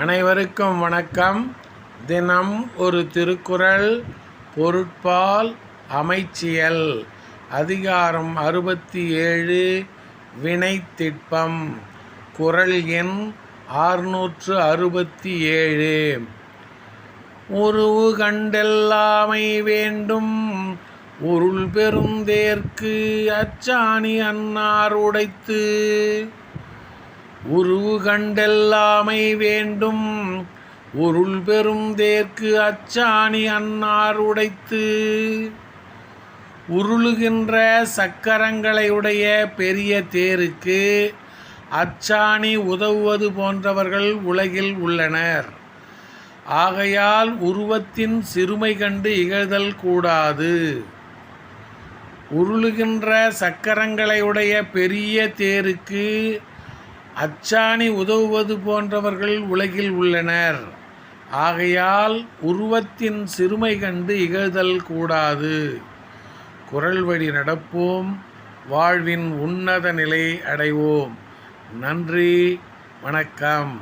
அனைவருக்கும் வணக்கம். தினம் ஒரு திருக்குறள் பொருட்பால் அமைச்சியல். அதிகாரம் அறுபத்தி ஏழு வினைத்திட்பம். குரல் எண் ஆறுநூற்று அறுபத்தி ஏழு உருவு கண்டெல்லாமை வேண்டும். உருள் பெருந்தேற்கு அச்சாணி அன்னார் உடைத்து. உருவு கண்டெல்லாமை வேண்டும். உருள் பெரும் தேர்க்கு அச்சாணி அன்னார் உடைத்து உருளுகின்ற சக்கரங்களையுடைய பெரிய தேருக்கு அச்சாணி உதவுவது போன்றவர்கள் உலகில் உள்ளனர். ஆகையால் உருவத்தின் சிறுமை கண்டு இகழ்தல் கூடாது. உருளுகின்ற சக்கரங்களையுடைய பெரிய தேருக்கு அச்சாணி உதவுவது போன்றவர்கள் உலகில் உள்ளனர். ஆகையால் உருவத்தின் சிறுமை கண்டு இகழ்தல் கூடாது. குரல் வழி நடப்போம். வாழ்வின் உன்னத நிலை அடைவோம். நன்றி. வணக்கம்.